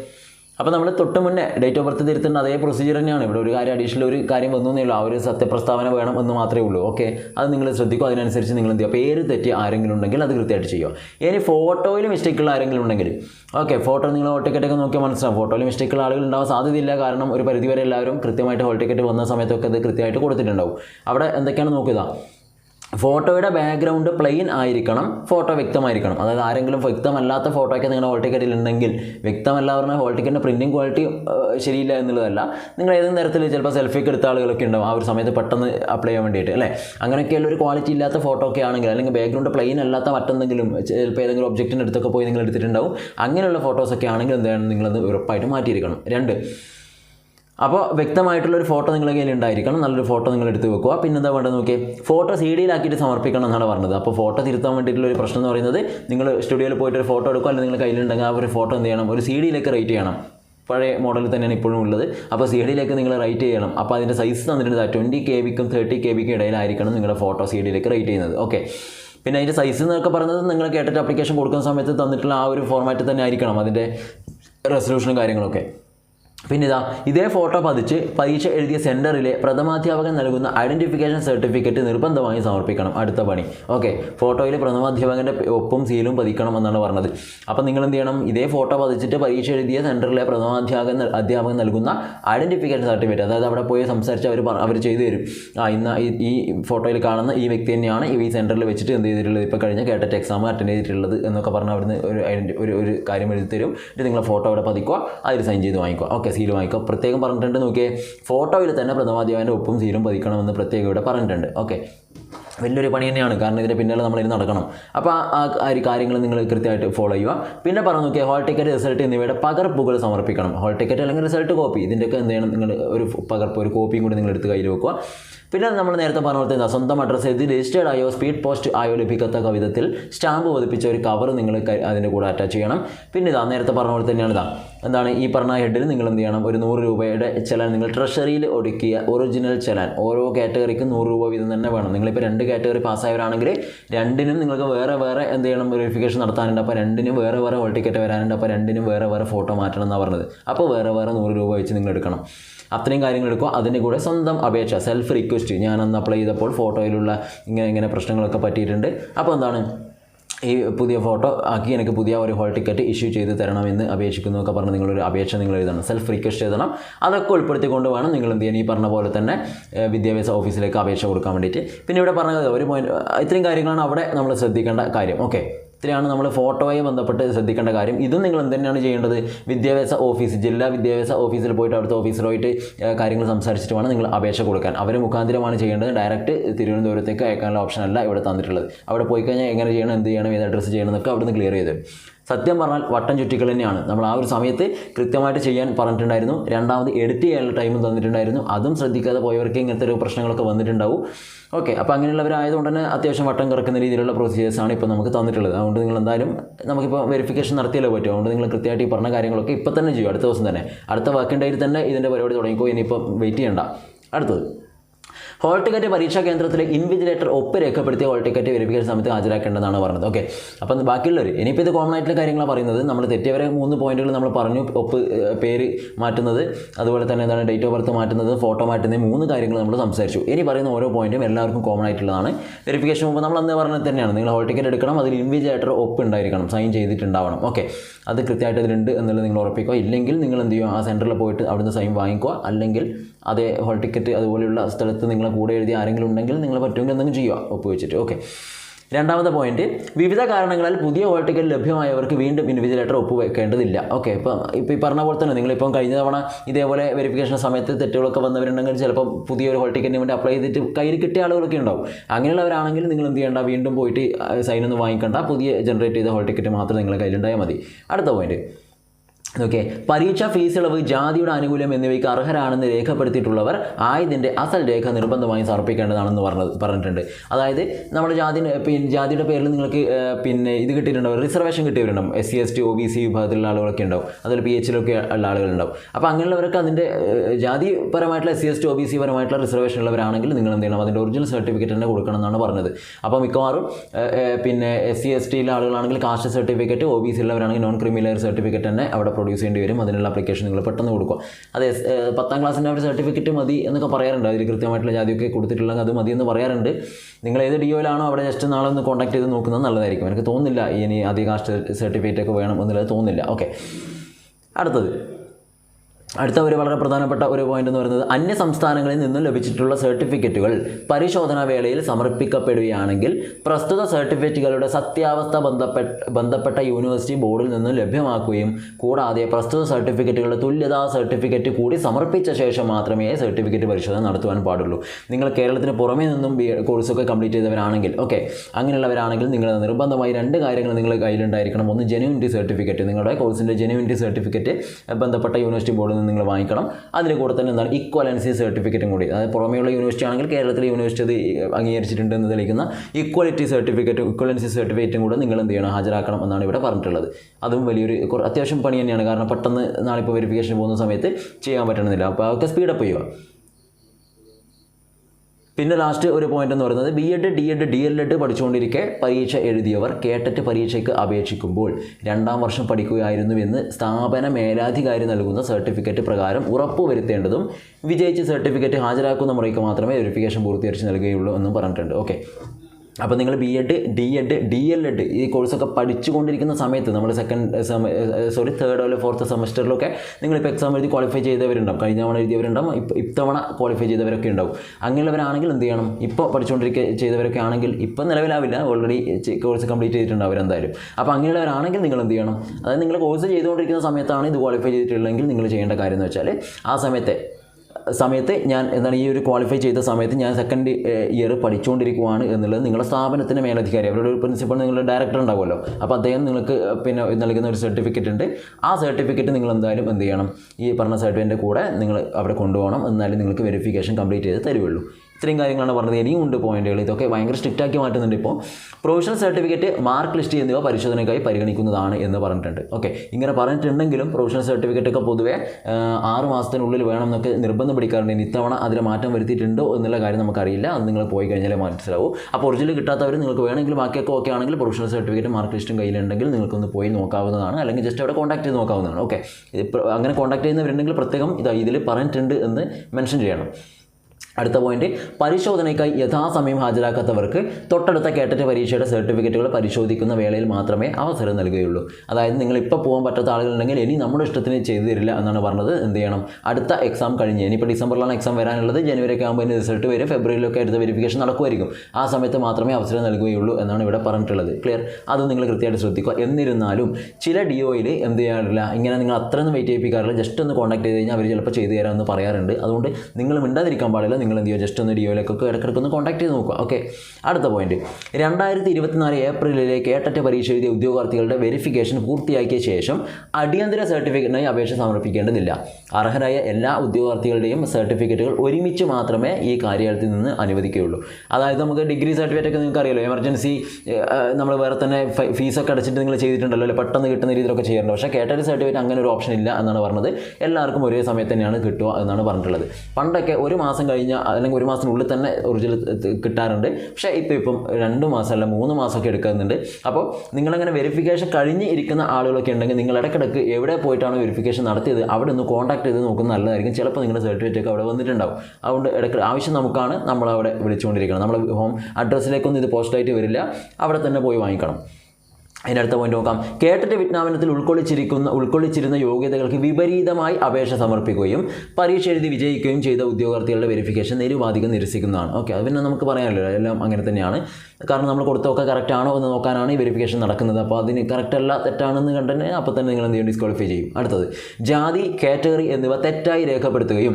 അപ്പോൾ നമ്മൾ തൊട്ട് മുന്നേ ഡേറ്റ് ഓഫ് ബർത്ത് തിരുത്തേണ്ട അതേ പ്രൊസീജിയർ തന്നെയാണ്. ഇവിടെ ഒരു കാര്യം അഡീഷണൽ ഒരു കാര്യം വന്നു ഉള്ളൂ. ആ ഒരു സത്യപ്രസ്താവന വേണം എന്ന് മാത്രമേ ഉള്ളൂ. ഓക്കെ അത് നിങ്ങൾ ശ്രദ്ധിക്കും. അതിനനുസരിച്ച് നിങ്ങൾ എന്ത് ചെയ്യുക? പേര് തെറ്റി ആരെങ്കിലും ഉണ്ടെങ്കിൽ അത് കൃത്യമായിട്ട് ചെയ്യുക. ഇനി ഫോട്ടോയിൽ മിസ്റ്റേക്കുള്ള ആരെങ്കിലും ഉണ്ടെങ്കിൽ. ഓക്കെ ഫോട്ടോ നിങ്ങൾ ഹോൾ ടിക്കറ്റ് ഒക്കെ നോക്കിയാൽ മനസ്സിലാവും. ഫോട്ടോയിൽ മിസ്റ്റേക്കുള്ള ആളുകൾ ഉണ്ടാവാൻ സാധ്യതയില്ല. കാരണം ഒരു പരിധിവരെ എല്ലാവരും കൃത്യമായിട്ട് ഹോൾ ടിക്കറ്റ് വന്ന സമയത്തൊക്കെ അത് കൃത്യമായിട്ട് കൊടുത്തിട്ടുണ്ടാവും. അവിടെ എന്തൊക്കെയാണ് നോക്കുക? ഫോട്ടോയുടെ ബാക്ക്ഗ്രൗണ്ട് പ്ലെയിൻ ആയിരിക്കണം ഫോട്ടോ വ്യക്തമായിരിക്കണം. അതായത് ആരെങ്കിലും വ്യക്തമല്ലാത്ത ഫോട്ടോ ഒക്കെ നിങ്ങളുടെ ഹോൾ ടിക്കറ്റിൽ ഉണ്ടെങ്കിൽ വ്യക്തമല്ല പറഞ്ഞാൽ ഹോൾ ടിക്കറ്റിന്റെ പ്രിന്റിംഗ് ക്വാളിറ്റി ശരിയില്ല എന്നുള്ളതല്ല. നിങ്ങൾ ഏതെങ്കിലും തരത്തിൽ ചിലപ്പോൾ സെൽഫി എടുത്ത ആളുകളൊക്കെ ഉണ്ടാവും ആ ഒരു സമയത്ത് പെട്ടെന്ന് അപ്ലൈ ചെയ്യാൻ വേണ്ടിയിട്ട് അല്ലേ? അങ്ങനെയൊക്കെയുള്ള ഒരു ക്വാളിറ്റി ഇല്ലാത്ത ഫോട്ടോ ഒക്കെ ആണെങ്കിൽ അല്ലെങ്കിൽ ബാക്ക്ഗ്രൗണ്ട് പ്ലെയിൻ അല്ലാത്ത മറ്റെന്തെങ്കിലും ചിലപ്പോൾ ഏതെങ്കിലും ഒബ്ജക്റ്റിന്റെ അടുത്തൊക്കെ പോയി നിങ്ങൾ എടുത്തിട്ടുണ്ടാവും. അങ്ങനെയുള്ള ഫോട്ടോസൊക്കെ ആണെങ്കിൽ എന്താണ് നിങ്ങളത് ഉറപ്പായിട്ട് മാറ്റിയിരിക്കണം. രണ്ട് അപ്പോൾ വ്യക്തമായിട്ടുള്ള ഒരു ഫോട്ടോ നിങ്ങളുടെ കയ്യിൽ ഉണ്ടായിരിക്കണം നല്ലൊരു ഫോട്ടോ നിങ്ങൾ എടുത്ത് വെക്കുക. പിന്നെ എന്താ വേണ്ടത് നോക്കിയേ? ഫോട്ടോ സി ഡിയിലാക്കിയിട്ട് സമർപ്പിക്കണം എന്നാണ് പറഞ്ഞത്. അപ്പോൾ ഫോട്ടോ തിരുത്താൻ വേണ്ടിയിട്ടുള്ള ഒരു പ്രശ്നം എന്ന് പറയുന്നത് നിങ്ങൾ സ്റ്റുഡിയോയിൽ പോയിട്ട് ഒരു ഫോട്ടോ എടുക്കുക അല്ലെങ്കിൽ നിങ്ങൾ കയ്യിലുണ്ടെങ്കിൽ ആ ഒരു ഫോട്ടോ എന്ത് ചെയ്യണം? ഒരു സി ഡിയിലേക്ക് റേറ്റ് ചെയ്യണം. പഴയ മോഡലിൽ തന്നെയാണ് ഇപ്പോഴും ഉള്ളത്. അപ്പോൾ സി ഡിയിലേക്ക് നിങ്ങൾ റൈറ്റ് ചെയ്യണം. അപ്പോൾ അതിന്റെ സൈസ് തന്നിട്ടുണ്ട് ട്വന്റി കെ ബിക്കും തേർട്ടി കെ ബിക്കും ഇടയിലായിരിക്കണം നിങ്ങളുടെ ഫോട്ടോ സി ഡിയിലേക്ക് റൈറ്റ് ചെയ്യുന്നത്. ഓക്കെ. പിന്നെ അതിന്റെ സൈസ് എന്നൊക്കെ പറയുന്നത് നിങ്ങൾ കേട്ടിട്ട് അപ്ലിക്കേഷൻ കൊടുക്കുന്ന സമയത്ത് തന്നിട്ടുള്ള ആ ഒരു ഫോർമാറ്റ് തന്നെ ആയിരിക്കണം അതിന്റെ റെസൊല്യൂഷനും കാര്യങ്ങളൊക്കെ. പിന്നെ ഇതാ ഇതേ ഫോട്ടോ പതിച്ച് പരീക്ഷ എഴുതിയ സെന്ററിലെ പ്രഥമാധ്യാപകൻ നൽകുന്ന ഐഡന്റിഫിക്കേഷൻ സർട്ടിഫിക്കറ്റ് നിർബന്ധമായും സമർപ്പിക്കണം. അടുത്ത പണി. ഓക്കെ ഫോട്ടോയിൽ പ്രഥമാധ്യാപകന്റെ ഒപ്പും സീലും പതിക്കണം എന്നാണ് പറഞ്ഞത്. അപ്പം നിങ്ങൾ എന്ത് ചെയ്യണം? ഇതേ ഫോട്ടോ പതിച്ചിട്ട് പരീക്ഷ എഴുതിയ സെന്ററിലെ പ്രഥമാധ്യാപകൻ അധ്യാപകൻ നൽകുന്ന ഐഡന്റിഫിക്കേഷൻ സർട്ടിഫിക്കറ്റ് അതായത് അവിടെ പോയി സംസാരിച്ച് അവർ അവർ ചെയ്തു തരും. ആ ഇന്ന് ഈ- ഈ ഫോട്ടോയിൽ കാണുന്ന ഈ വ്യക്തി തന്നെയാണ് ഈ സെന്ററിൽ വെച്ചിട്ട് എന്ത് ചെയ്തിട്ടുള്ളത്? ഇപ്പോൾ കഴിഞ്ഞ കേട്ടറ്റ് എക്സാം അറ്റൻഡ് ചെയ്തിട്ടുള്ളത് എന്നൊക്കെ പറഞ്ഞ് അവിടുന്ന് ഒരു ഐഡന്റി ഒരു ഒരു കാര്യം എഴുതി തരും. എന്നിട്ട് നിങ്ങളെ ഫോട്ടോ അവിടെ പതിക്കുക അതിൽ സൈൻ ചെയ്ത് വാങ്ങിക്കുക. ഓക്കെ സീൽ വാങ്ങിക്കുക പ്രത്യേകം പറഞ്ഞിട്ടുണ്ട് നോക്കിയേ ഫോട്ടോയിൽ തന്നെ പ്രഥമാധ്യാപന്റെ ഒപ്പും സീലും പതിക്കണമെന്ന് പ്രത്യേകം ഇവിടെ പറഞ്ഞിട്ടുണ്ട്. ഓക്കെ. വലിയൊരു പണി തന്നെയാണ്. കാരണം ഇതിന്റെ പിന്നാലെ നമ്മളിത് നടക്കണം. അപ്പോൾ ആ- കാര്യങ്ങൾ നിങ്ങൾ കൃത്യമായിട്ട് ഫോളോ ചെയ്യുക. പിന്നെ പറഞ്ഞു നോക്കിയാൽ ഹോൾ ടിക്കറ്റ് റിസൾട്ട് എന്നിവയുടെ പകർപ്പുകൾ സമർപ്പിക്കണം. ഹോൾ ടിക്കറ്റ് അല്ലെങ്കിൽ റിസൾട്ട് കോപ്പി ഇതിന്റെയൊക്കെ എന്ത് ചെയ്യണം? നിങ്ങൾ ഒരു പകർപ്പ് ഒരു കോപ്പിയും കൂടി നിങ്ങൾ എടുത്ത് കയ്യിൽ വെക്കുക. പിന്നെ നമ്മൾ നേരത്തെ പറഞ്ഞ പോലെ തന്നെ സ്വന്തം അഡ്രസ്സ് എഴുതി രജിസ്റ്റേഡ് ആയോ സ്പീഡ് പോസ്റ്റ് ആയോ ലഭിക്കത്തക്ക വിധത്തിൽ സ്റ്റാമ്പ് പതിപ്പിച്ച ഒരു കവർ നിങ്ങൾ അതിന്റെ കൂടെ അറ്റാച്ച് ചെയ്യണം. പിന്നെ ഇതാ നേരത്തെ പറഞ്ഞ പോലെ തന്നെയാണ് ഇതാ. എന്താണ് ഈ പറഞ്ഞ ഹെഡിൽ നിങ്ങൾ എന്ത് ചെയ്യണം? ഒരു നൂറ് രൂപയുടെ ചലാൻ നിങ്ങൾ ട്രഷറിയിൽ ഒടുക്കിയ ഒറിജിനൽ ചലാൻ. ഓരോ കാറ്റഗറിക്കും നൂറ് രൂപ വീതം തന്നെ വേണം. നിങ്ങളിപ്പോൾ രണ്ട് കാറ്റഗറി പാസ്സായവരാണെങ്കിൽ രണ്ടിനും നിങ്ങൾക്ക് വേറെ വേറെ എന്ത് ചെയ്യണം? വെരിഫിക്കേഷൻ നടത്താനുണ്ട്. അപ്പോൾ രണ്ടിനും വേറെ വേറെ ഹോൾ ടിക്കറ്റ് വരാനുണ്ട്. അപ്പോൾ രണ്ടിനും വേറെ വേറെ ഫോട്ടോ മാറ്റണം എന്നാണ് പറഞ്ഞത്. അപ്പോൾ വേറെ വേറെ നൂറ് രൂപ വെച്ച് നിങ്ങൾ എടുക്കണം. അത്രയും കാര്യങ്ങൾ എടുക്കുക. അതിന്റെ കൂടെ സ്വന്തം അപേക്ഷ സെൽഫ് റിക്വസ്റ്റ് ഞാൻ അന്ന് അപ്ലൈ ചെയ്തപ്പോൾ ഫോട്ടോയിലുള്ള ഇങ്ങനെ ഇങ്ങനെ പ്രശ്നങ്ങളൊക്കെ പറ്റിയിട്ടുണ്ട്. അപ്പോൾ എന്താണ്? ഈ പുതിയ ഫോട്ടോ ആക്കി എനിക്ക് പുതിയ ഒരു ഹോൾ ടിക്കറ്റ് ഇഷ്യൂ ചെയ്ത് തരണമെന്ന് അപേക്ഷിക്കുന്നു എന്നൊക്കെ പറഞ്ഞ് നിങ്ങളൊരു അപേക്ഷ നിങ്ങൾ എഴുതണം. സെൽഫ് റിക്വസ്റ്റ് എഴുതണം. അതൊക്കെ ഉൾപ്പെടുത്തിക്കൊണ്ട് വേണം നിങ്ങൾ എന്ത് ചെയ്യാൻ ഈ പറഞ്ഞ പോലെ തന്നെ വിദ്യാഭ്യാസ ഓഫീസിലേക്ക് അപേക്ഷ കൊടുക്കാൻ വേണ്ടിയിട്ട്. പിന്നെ ഇവിടെ പറഞ്ഞത് ഒരു പോയിന്റ് ഇത്രയും കാര്യങ്ങളാണ് അവിടെ നമ്മൾ ശ്രദ്ധിക്കേണ്ട കാര്യം. ഓക്കെ ഇത്രയാണ് നമ്മൾ ഫോട്ടോയെ ബന്ധപ്പെട്ട് ശ്രദ്ധിക്കേണ്ട കാര്യം. ഇതും നിങ്ങൾ എന്ത് തന്നെയാണ് ചെയ്യേണ്ടത്? വിദ്യാഭ്യാസ ഓഫീസ് ജില്ലാ വിദ്യാഭ്യാസ ഓഫീസിൽ പോയിട്ട് അവിടുത്തെ ഓഫീസറുമായിട്ട് കാര്യങ്ങൾ സംസാരിച്ചിട്ട് വേണം നിങ്ങൾ അപേക്ഷ കൊടുക്കാൻ. അവർ മുഖാന്തിരമാണ് ചെയ്യേണ്ടത്. ഡയറക്റ്റ് തിരുവനന്തപുരത്തേക്ക് അയക്കാനുള്ള ഓപ്ഷൻ അല്ല ഇവിടെ തന്നിട്ടുള്ളത്. അവിടെ പോയി കഴിഞ്ഞാൽ എങ്ങനെ ചെയ്യണം എന്ത് ചെയ്യണം ഏത് അഡ്രസ്സ് ചെയ്യണം എന്നൊക്കെ അവിടെ നിന്ന് ക്ലിയർ ചെയ്ത്. സത്യം പറഞ്ഞാൽ വട്ടം ചുറ്റിക്കൽ തന്നെയാണ്. നമ്മൾ ആ ഒരു സമയത്ത് കൃത്യമായിട്ട് ചെയ്യാൻ പറഞ്ഞിട്ടുണ്ടായിരുന്നു. രണ്ടാമത് എഡിറ്റ് ചെയ്യാനുള്ള ടൈമും തന്നിട്ടുണ്ടായിരുന്നു. അതും ശ്രദ്ധിക്കാതെ പോയവർക്ക് ഇങ്ങനത്തെ ഒരു പ്രശ്നങ്ങളൊക്കെ വന്നിട്ടുണ്ടാവും. ഓക്കെ അപ്പോൾ അങ്ങനെയുള്ളവരായതുകൊണ്ട് തന്നെ അത്യാവശ്യം വട്ടം കിടക്കുന്ന രീതിയിലുള്ള പ്രൊസീജിയേഴ്സാണ് ഇപ്പോൾ നമുക്ക് തന്നിട്ടുള്ളത്. അതുകൊണ്ട് നിങ്ങൾ എന്തായാലും നമുക്കിപ്പോൾ വെരിഫിക്കേഷൻ നടത്തിയല്ലേ പറ്റും. അതുകൊണ്ട് നിങ്ങൾ കൃത്യമായിട്ട് ഈ പറഞ്ഞ കാര്യങ്ങളൊക്കെ ഇപ്പോൾ തന്നെ ചെയ്യും. അടുത്ത ദിവസം തന്നെ. അടുത്ത വർക്കിംഗ് തന്നെ ഇതിന്റെ പരിപാടി തുടങ്ങിക്കോ. ഇനിയിപ്പോൾ വെയിറ്റ് ചെയ്യണ്ട. അടുത്തത്. ഹോൾ ടിക്കറ്റ് പരീക്ഷാ കേന്ദ്രത്തിലെ ഇൻവിജിലേറ്റർ ഒപ്പ് രേഖപ്പെടുത്തിയ ഹോൾ ടിക്കറ്റ് വെരിഫിക്കേഷൻ സമയത്ത് ഹാജരാക്കേണ്ടതാണ് പറഞ്ഞത്. ഓക്കെ അപ്പം ബാക്കിയുള്ളവർ ഇനിയിപ്പോൾ ഇത് കോമൺ ആയിട്ടുള്ള കാര്യങ്ങളാണ് പറയുന്നത്. നമ്മൾ തെറ്റിയവരെ മൂന്ന് പോയിന്റുകൾ നമ്മൾ പറഞ്ഞു ഒപ്പ് പേര് മാറ്റുന്നത്. അതുപോലെ തന്നെ എന്താണ് ഡേറ്റ് ഓഫ് ബർത്ത് മാറ്റുന്നത് ഫോട്ടോ മാറ്റുന്നത് മൂന്ന് കാര്യങ്ങൾ നമ്മൾ സംസാരിച്ചു. ഇനി പറയുന്ന ഓരോ പോയിന്റും എല്ലാവർക്കും കോമൺ ആയിട്ടുള്ളതാണ്. വെരിഫിക്കേഷൻ മുമ്പ് നമ്മൾ അന്ന് പറഞ്ഞത് തന്നെയാണ്. നിങ്ങൾ ഹോൾ ടിക്കറ്റ് എടുക്കണം അതിൽ ഇൻവിജിലേറ്റർ ഒപ്പ് ഉണ്ടായിരിക്കണം സൈൻ ചെയ്തിട്ടുണ്ടാവണം. ഓക്കെ അത് കൃത്യമായിട്ട് അതിലുണ്ട് എന്നുള്ളത് നിങ്ങൾ ഉറപ്പിക്കുക. ഇല്ലെങ്കിൽ നിങ്ങൾ എന്ത് ചെയ്യുക ആ സെന്ററിൽ പോയിട്ട് അവിടുന്ന് സൈൻ വാങ്ങിക്കുക. അല്ലെങ്കിൽ അതേ ഹോൾ ടിക്കറ്റ് അതുപോലെയുള്ള സ്ഥലത്ത് നിങ്ങളെ കൂടെ എഴുതി ആരെങ്കിലും ഉണ്ടെങ്കിൽ നിങ്ങൾ പറ്റുമെങ്കിൽ എന്തെങ്കിലും ചെയ്യുക. ഒപ്പ് വെച്ചിട്ട് ഓക്കെ രണ്ടാമത്തെ പോയിന്റ് വിവിധ കാരണങ്ങളാൽ പുതിയ ഹോൾ ടിക്കറ്റ് ലഭ്യമായവർക്ക് വീണ്ടും ഇൻവിജിലേറ്റർ ഒപ്പ് വെക്കേണ്ടതില്ല ഓക്കെ ഇപ്പം ഇപ്പോൾ ഈ പറഞ്ഞ പോലെ തന്നെ നിങ്ങളിപ്പം കഴിഞ്ഞ തവണ ഇതേപോലെ വെരിഫിക്കേഷൻ സമയത്ത് തെറ്റുകളൊക്കെ വന്നവരുണ്ടെങ്കിൽ ചിലപ്പോൾ പുതിയൊരു ഹോൾ ടിക്കറ്റിന് വേണ്ടി അപ്ലൈ ചെയ്തിട്ട് കയ്യിൽ കിട്ടിയ ആളുകളൊക്കെ ഉണ്ടാവും. അങ്ങനെയുള്ളവരാണെങ്കിൽ നിങ്ങൾ എന്ത് ചെയ്യേണ്ട? വീണ്ടും പോയിട്ട് സൈനൊന്നും വാങ്ങിക്കണ്ട. പുതിയ ജനറേറ്റ് ചെയ്ത ഹോൾ ടിക്കറ്റ് മാത്രം നിങ്ങളുടെ കയ്യിലുണ്ടായാൽ മതി. അടുത്ത പോയിന്റ് ഓക്കെ പരീക്ഷാ ഫീസ് ഇളവ് ജാതിയുടെ ആനുകൂല്യം എന്നിവയ്ക്ക് അർഹരാണെന്ന് രേഖപ്പെടുത്തിയിട്ടുള്ളവർ ആയതിന്റെ അസൽ രേഖ നിർബന്ധമായും സമർപ്പിക്കേണ്ടതാണെന്ന് പറഞ്ഞത് പറഞ്ഞിട്ടുണ്ട്. അതായത് നമ്മുടെ ജാതി പിന്നെ ജാതിയുടെ പേരിൽ നിങ്ങൾക്ക് പിന്നെ ഇത് കിട്ടിയിട്ടുണ്ടാവും. Reservation കിട്ടിയവരുണ്ടാവും S C S T O B C വിഭാഗത്തിലുള്ള ആളുകളൊക്കെ ഉണ്ടാവും. അതിൽ പി എച്ചിലൊക്കെ ഉള്ള ആളുകളുണ്ടാവും. അപ്പോൾ അങ്ങനെയുള്ളവർക്ക് അതിന്റെ ജാതിപരമായിട്ടുള്ള S C S T O B C പരമായിട്ടുള്ള റിസർവേഷൻ ഉള്ളവരാണെങ്കിൽ നിങ്ങൾ എന്ത് ചെയ്യണം? അതിന്റെ ഒറിജിനൽ സർട്ടിഫിക്കറ്റ് തന്നെ കൊടുക്കണം എന്നാണ് പറഞ്ഞത്. അപ്പോൾ മിക്കവാറും പിന്നെ എസ് സി എസ് ടിയിലെ ആളുകളാണെങ്കിൽ caste certificate O B C ഉള്ളവരാണെങ്കിൽ നോൺ ക്രിമിനൽ സർട്ടിഫിക്കറ്റ് തന്നെ അവിടെ പ്രൊഡ്യൂസ് ചെയ്യേണ്ടി വരും. അതിനുള്ള അപ്ലിക്കേഷൻ നിങ്ങൾ പെട്ടെന്ന് കൊടുക്കുക. അതെ പത്താം ക്ലാസ്സിന്റെ ഒരു സർട്ടിഫിക്കറ്റ് മതി എന്നൊക്കെ പറയാറുണ്ട്. അതിൽ കൃത്യമായിട്ടുള്ള ജാതിയൊക്കെ കൊടുത്തിട്ടുള്ള അത് മതി എന്ന് പറയാറുണ്ട്. നിങ്ങൾ ഏത് ഡി ഒയിലാണോ അവിടെ ജസ്റ്റ് നാളെ ഒന്ന് കോൺടാക്ട് ചെയ്ത് നോക്കുന്നത് നല്ലതായിരിക്കും. എനിക്ക് തോന്നുന്നില്ല ഇനി അധികാഷ്ട സർട്ടിഫിക്കറ്റ് ഒക്കെ വേണം എന്നുള്ളത് തോന്നുന്നില്ല. ഓക്കെ അടുത്തത്. അടുത്ത ഒരു വളരെ പ്രധാനപ്പെട്ട ഒരു പോയിന്റ് എന്ന് പറയുന്നത് അന്യ സംസ്ഥാനങ്ങളിൽ നിന്നും ലഭിച്ചിട്ടുള്ള സർട്ടിഫിക്കറ്റുകൾ പരിശോധനാ വേളയിൽ സമർപ്പിക്കപ്പെടുകയാണെങ്കിൽ പ്രസ്തുത സർട്ടിഫിക്കറ്റുകളുടെ സത്യാവസ്ഥ ബന്ധപ്പെട്ട ബന്ധപ്പെട്ട യൂണിവേഴ്സിറ്റി ബോർഡിൽ നിന്നും ലഭ്യമാക്കുകയും കൂടാതെ പ്രസ്തുത സർട്ടിഫിക്കറ്റുകളുടെ തുല്യതാ സർട്ടിഫിക്കറ്റ് കൂടി സമർപ്പിച്ച ശേഷം മാത്രമേ സർട്ടിഫിക്കറ്റ് പരിശോധന നടത്തുവാൻ പാടുള്ളൂ. നിങ്ങൾ കേരളത്തിന് പുറമേ നിന്നും കോഴ്സൊക്കെ കംപ്ലീറ്റ് ചെയ്തവരാണെങ്കിൽ ഓക്കെ അങ്ങനെയുള്ളവരാണെങ്കിൽ നിങ്ങൾ നിർബന്ധമായി രണ്ട് കാര്യങ്ങൾ നിങ്ങൾ കയ്യിലുണ്ടായിരിക്കണം. ഒന്ന് ജെനുവിനിറ്റി സർട്ടിഫിക്കറ്റ് നിങ്ങളുടെ കോഴ്സിന്റെ ജെനുവിനിറ്റി സർട്ടിഫിക്കറ്റ് ബന്ധപ്പെട്ട യൂണിവേഴ്സിറ്റി ബോർഡിൽ നിന്ന് നിങ്ങൾ വാങ്ങിക്കണം. അതിന്റെ കൂടെ തന്നെ എന്താണ്? ഇക്വാലൻസി സർട്ടിഫിക്കറ്റും കൂടി. അതായത് പുറമേയുള്ള യൂണിവേഴ്സിറ്റി ആണെങ്കിൽ കേരളത്തിലെ യൂണിവേഴ്സിറ്റി അത് അംഗീകരിച്ചിട്ടുണ്ട് എന്ന് തെളിയിക്കുന്ന ഇക്വാലിറ്റി സർട്ടിഫിക്കറ്റും ഇക്വാലൻസി സർട്ടിഫിക്കറ്റും കൂടെ നിങ്ങൾ എന്ത് ചെയ്യണം? ഹാജരാക്കണം എന്നാണ് ഇവിടെ പറഞ്ഞിട്ടുള്ളത്. അതും വലിയൊരു അത്യാവശ്യം പണി തന്നെയാണ്. കാരണം പെട്ടെന്ന് നാളിപ്പോൾ വെരിഫിക്കേഷൻ പോകുന്ന സമയത്ത് ചെയ്യാൻ പറ്റണമെന്നില്ല. അപ്പോൾ അതൊക്കെ സ്പീഡപ്പ് ചെയ്യുക. പിന്നെ ലാസ്റ്റ് ഒരു പോയിന്റ് എന്ന് പറയുന്നത് B Ed D Ed D L Ed പഠിച്ചുകൊണ്ടിരിക്കെ പരീക്ഷ എഴുതിയവർ കേട്ടറ്റ് പരീക്ഷയ്ക്ക് അപേക്ഷിക്കുമ്പോൾ രണ്ടാം വർഷം പഠിക്കുകയായിരുന്നു എന്ന് സ്ഥാപന മേലാധികാരി നൽകുന്ന സർട്ടിഫിക്കറ്റ് പ്രകാരം ഉറപ്പുവരുത്തേണ്ടതും വിജയിച്ച് സർട്ടിഫിക്കറ്റ് ഹാജരാക്കുന്ന മുറയ്ക്ക് മാത്രമേ വെരിഫിക്കേഷൻ പൂർത്തീകരിച്ച് നൽകുകയുള്ളൂ എന്നും പറഞ്ഞിട്ടുണ്ട്. ഓക്കെ അപ്പോൾ നിങ്ങൾ B Ed D Ed D L Ed ഈ കോഴ്സൊക്കെ പഠിച്ചുകൊണ്ടിരിക്കുന്ന സമയത്ത് നമ്മൾ സെക്കൻഡ് സോറി തേർഡ് അല്ലെങ്കിൽ ഫോർത്ത് സെമസ്റ്ററിലൊക്കെ നിങ്ങളിപ്പോൾ എക്സാം എഴുതി ക്വാളിഫൈ ചെയ്തവരുണ്ടാവും. കഴിഞ്ഞ തവണ എഴുതിയവരുണ്ടാവും ഇപ്പം ഇത്തവണ ക്വാളിഫൈ ചെയ്തവരൊക്കെ ഉണ്ടാവും. അങ്ങനെയുള്ളവരാണെങ്കിൽ എന്ത് ചെയ്യണം? ഇപ്പോൾ പഠിച്ചുകൊണ്ടിരിക്കുക ചെയ്തവരൊക്കെ ആണെങ്കിൽ ഇപ്പം നിലവിലാവില്ല. ഓൾറെഡി കോഴ്സ് കംപ്ലീറ്റ് ചെയ്തിട്ടുണ്ട് അവരെന്തായാലും. അപ്പോൾ അങ്ങനെയുള്ളവരാണെങ്കിൽ നിങ്ങൾ എന്ത് ചെയ്യണം? അതായത് നിങ്ങൾ കോഴ്സ് ചെയ്തുകൊണ്ടിരിക്കുന്ന സമയത്താണ് ഇത് ക്വാളിഫൈ ചെയ്തിട്ടുള്ളതെങ്കിൽ നിങ്ങൾ ചെയ്യേണ്ട കാര്യം എന്ന് വെച്ചാൽ ആ സമയത്തെ സമയത്ത് ഞാൻ എന്താണ് ഈ ഒരു ക്വാളിഫൈ ചെയ്ത സമയത്ത് ഞാൻ സെക്കൻഡ് ഇയർ പഠിച്ചുകൊണ്ടിരിക്കുവാണ് എന്നുള്ളത് നിങ്ങളുടെ സ്ഥാപനത്തിന്റെ മേലധികാരി അവരുടെ ഒരു പ്രിൻസിപ്പൾ നിങ്ങളുടെ ഡയറക്ടർ ഉണ്ടാവുമല്ലോ. അപ്പോൾ അദ്ദേഹം നിങ്ങൾക്ക് പിന്നെ നൽകുന്ന ഒരു സർട്ടിഫിക്കറ്റ് ഉണ്ട്. ആ സർട്ടിഫിക്കറ്റ് നിങ്ങൾ എന്തായാലും എന്ത് ചെയ്യണം? ഈ പറഞ്ഞ സർട്ടിഫിക്കറ്റിന്റെ കൂടെ നിങ്ങൾ അവിടെ കൊണ്ടുപോകണം. എന്നാലും നിങ്ങൾക്ക് വെരിഫിക്കേഷൻ കംപ്ലീറ്റ് ചെയ്ത് തരുള്ളൂ ഇത്രയും കാര്യങ്ങളാണ് പറഞ്ഞത്. ഇനിയും ഉണ്ട് പോയിന്റുകൾ ഇതൊക്കെ ഭയങ്കര സ്ട്രിക്റ്റ് ആക്കി മാറ്റുന്നുണ്ട് ഇപ്പോൾ പ്രൊഫഷണൽ സർട്ടിഫിക്കറ്റ് മാർക്ക് ലിസ്റ്റ് എന്നിവ പരിശോധനയ്ക്കായി പരിഗണിക്കുന്നതാണ് എന്ന് പറഞ്ഞിട്ടുണ്ട്. ഓക്കെ ഇങ്ങനെ പറഞ്ഞിട്ടുണ്ടെങ്കിലും പ്രൊവിഷണൽ സർട്ടിഫിക്കറ്റ് ഒക്കെ പൊതുവെ ആറ് മാസത്തിനുള്ളിൽ വേണം എന്നൊക്കെ നിർബന്ധം പിടിക്കാറുണ്ട്. ഇത്തവണ അതിൽ മാറ്റം വരുത്തിയിട്ടുണ്ടോ എന്നുള്ള കാര്യം നമുക്കറിയില്ല. അത് നിങ്ങൾ പോയി കഴിഞ്ഞാലേ മനസ്സിലാവും. അപ്പോൾ ഒറിജിനൽ കിട്ടാത്തവർ നിങ്ങൾക്ക് വേണമെങ്കിൽ ബാക്കിയൊക്കെ ഓക്കെ ആണെങ്കിൽ പ്രൊഫഷണൽ സർട്ടിഫിക്കറ്റ് മാർക്ക് ലിസ്റ്റും കയ്യിലുണ്ടെങ്കിൽ നിങ്ങൾക്കൊന്ന് പോയി നോക്കാവുന്നതാണ്. അല്ലെങ്കിൽ ജസ്റ്റ് അവിടെ കോൺടാക്ട് ചെയ്ത് നോക്കാവുന്നതാണ്. ഓക്കെ അങ്ങനെ കോൺടാക്ട് ചെയ്യുന്നവരുണ്ടെങ്കിൽ പ്രത്യേകം ഇതാ ഇതിൽ പറഞ്ഞിട്ടുണ്ട് എന്ന് മെൻഷൻ ചെയ്യണം. അടുത്ത പോയിന്റ് പരിശോധനയ്ക്കായി യഥാസമയം ഹാജരാക്കാത്തവർക്ക് തൊട്ടടുത്ത കേട്ടറ്റ് പരീക്ഷയുടെ സർട്ടിഫിക്കറ്റുകൾ പരിശോധിക്കുന്ന വേളയിൽ മാത്രമേ അവസരം നൽകുകയുള്ളൂ. അതായത് നിങ്ങൾ ഇപ്പോൾ പോകാൻ പറ്റാത്ത ആളുകളുണ്ടെങ്കിൽ ഇനി നമ്മുടെ ഇഷ്ടത്തിന് ചെയ്തു തരില്ല എന്നാണ് പറഞ്ഞത്. എന്ത് ചെയ്യണം? അടുത്ത എക്സാം കഴിഞ്ഞ് ഇനിയിപ്പോൾ ഡിസംബറിലാണ് എക്സാം വരാനുള്ളത്. ജനുവരി ഒക്കെ ആകുമ്പോൾ റിസൾട്ട് വരും. ഫെബ്രുവരിയിലൊക്കെ അടുത്ത വെരിഫിക്കേഷൻ നടക്കുമായിരിക്കും. ആ സമയത്ത് മാത്രമേ അവസരം നൽകുകയുള്ളൂ എന്നാണ് ഇവിടെ പറഞ്ഞിട്ടുള്ളത്. ക്ലിയർ അത് നിങ്ങൾ കൃത്യമായിട്ട് ശ്രദ്ധിക്കുക. എന്നിരുന്നാലും ചില ഡി ഒയിൽ എന്ത് ചെയ്യാറില്ല? ഇങ്ങനെ നിങ്ങൾ അത്രയൊന്നും വെയിറ്റ് ചെയ്യിപ്പിക്കാറില്ല. ജസ്റ്റ് ഒന്ന് കോൺടാക്ട് ചെയ്ത് കഴിഞ്ഞാൽ അവർ ചിലപ്പോൾ ചെയ്തു തരാമെന്ന് പറയാറുണ്ട്. അതുകൊണ്ട് നിങ്ങൾ മിണ്ടാതിരിക്കാൻ പാടില്ല. നിങ്ങൾ എന്ത് ചെയ്യുക ജസ്റ്റ് ഒന്ന് ഡിയോയിലേക്കൊക്കെ ഇടയ്ക്കിടയ്ക്ക് ഒന്ന് കോൺടാക്ട് ചെയ്ത് നോക്കുക. ഓക്കെ അടുത്ത പോയിന്റ് രണ്ടായിരത്തി ഇരുപത്തിനാല് ഏപ്രിലിലെ കേട്ടറ്റ് പരീക്ഷ എഴുതിയ ഉദ്യോഗാർത്ഥികളുടെ വെരിഫിക്കേഷൻ പൂർത്തിയാക്കിയ ശേഷം അടിയന്തര സർട്ടിഫിക്കറ്റിനായി അപേക്ഷ സമർപ്പിക്കേണ്ടതില്ല. അർഹരായ എല്ലാ ഉദ്യോഗാർത്ഥികളുടെയും സർട്ടിഫിക്കറ്റുകൾ ഒരുമിച്ച് മാത്രമേ ഈ കാര്യാലയത്തിൽ നിന്ന് അനുവദിക്കുകയുള്ളൂ. അതായത് നമുക്ക് ഡിഗ്രി സർട്ടിഫിക്കറ്റ് ഒക്കെ നിങ്ങൾക്ക് അറിയാലോ. എമർജൻസി നമ്മൾ വേറെ തന്നെ ഫീസൊക്കെ അടച്ചിട്ട് നിങ്ങൾ ചെയ്തിട്ടുണ്ടല്ലോ അല്ലേ? പെട്ടെന്ന് കിട്ടുന്ന രീതിയിലൊക്കെ ചെയ്യാറുണ്ട് പക്ഷേ കേട്ടറ്റ് സർട്ടിഫിക്കറ്റ് അങ്ങനെ ഒരു ഓപ്ഷൻ ഇല്ല എന്നാണ് പറഞ്ഞത്. എല്ലാവർക്കും ഒരേ സമയത്ത് തന്നെയാണ് കിട്ടുക എന്നാണ് പറഞ്ഞിട്ടുള്ളത്. പണ്ടൊക്കെ ഒരു മാസം കഴിഞ്ഞ അല്ലെങ്കിൽ ഒരു മാസത്തിനുള്ളിൽ തന്നെ ഒറിജിനൽ കിട്ടാറുണ്ട്. പക്ഷേ ഇപ്പോൾ ഇപ്പം രണ്ട് മാസം അല്ല മൂന്ന് മാസമൊക്കെ എടുക്കുന്നുണ്ട് അപ്പോൾ നിങ്ങളങ്ങനെ വെരിഫിക്കേഷൻ കഴിഞ്ഞ് ഇരിക്കുന്ന ആളുകളൊക്കെ ഉണ്ടെങ്കിൽ നിങ്ങൾ ഇടയ്ക്കിടയ്ക്ക് എവിടെ പോയിട്ടാണ് വെരിഫിക്കേഷൻ നടത്തിയത് അവിടെ ഒന്ന് കോൺടാക്ട് ചെയ്ത് നോക്കുന്നത് നല്ലതായിരിക്കും. ചിലപ്പോൾ നിങ്ങളുടെ സർട്ടിഫിക്കറ്റ് ഒക്കെ അവിടെ വന്നിട്ടുണ്ടാവും. അതുകൊണ്ട് ഇടയ്ക്ക് ആവശ്യം നമുക്കാണ് നമ്മൾ അവിടെ വിളിച്ചുകൊണ്ടിരിക്കണം നമ്മൾ ഹോം അഡ്രസ്സിലേക്കൊന്നും ഇത് പോസ്റ്റായിട്ട് വരില്ല. അവിടെ തന്നെ പോയി വാങ്ങിക്കണം. അതിന്റെ അടുത്ത പോയിന്റ് നോക്കാം. കേട്ടിട്ട് വിജ്ഞാപനത്തിൽ ഉൾക്കൊള്ളിച്ചിരിക്കുന്ന ഉൾക്കൊള്ളിച്ചിരുന്ന യോഗ്യതകൾക്ക് വിപരീതമായി അപേക്ഷ സമർപ്പിക്കുകയും പരീക്ഷ എഴുതി വിജയിക്കുകയും ചെയ്ത ഉദ്യോഗാർത്ഥികളുടെ വെരിഫിക്കേഷൻ നിരുപാധികം നിരസിക്കുന്നതാണ്. ഓക്കെ അത് പിന്നെ നമുക്ക് പറയാനല്ലോ എല്ലാം അങ്ങനെ തന്നെയാണ്. കാരണം നമ്മൾ കൊടുത്തൊക്കെ കറക്റ്റ് ആണോ എന്ന് നോക്കാനാണ് ഈ വെരിഫിക്കേഷൻ നടക്കുന്നത്. അപ്പോൾ അതിന് കറക്റ്റ് അല്ല തെറ്റാണെന്ന് കണ്ടുതന്നെ അപ്പോൾ തന്നെ നിങ്ങൾ എന്ത് ചെയ്യും? ഡിസ്ക്വാളിഫൈ ചെയ്യും. അടുത്തത് ജാതി കാറ്റഗറി എന്നിവ തെറ്റായി രേഖപ്പെടുത്തുകയും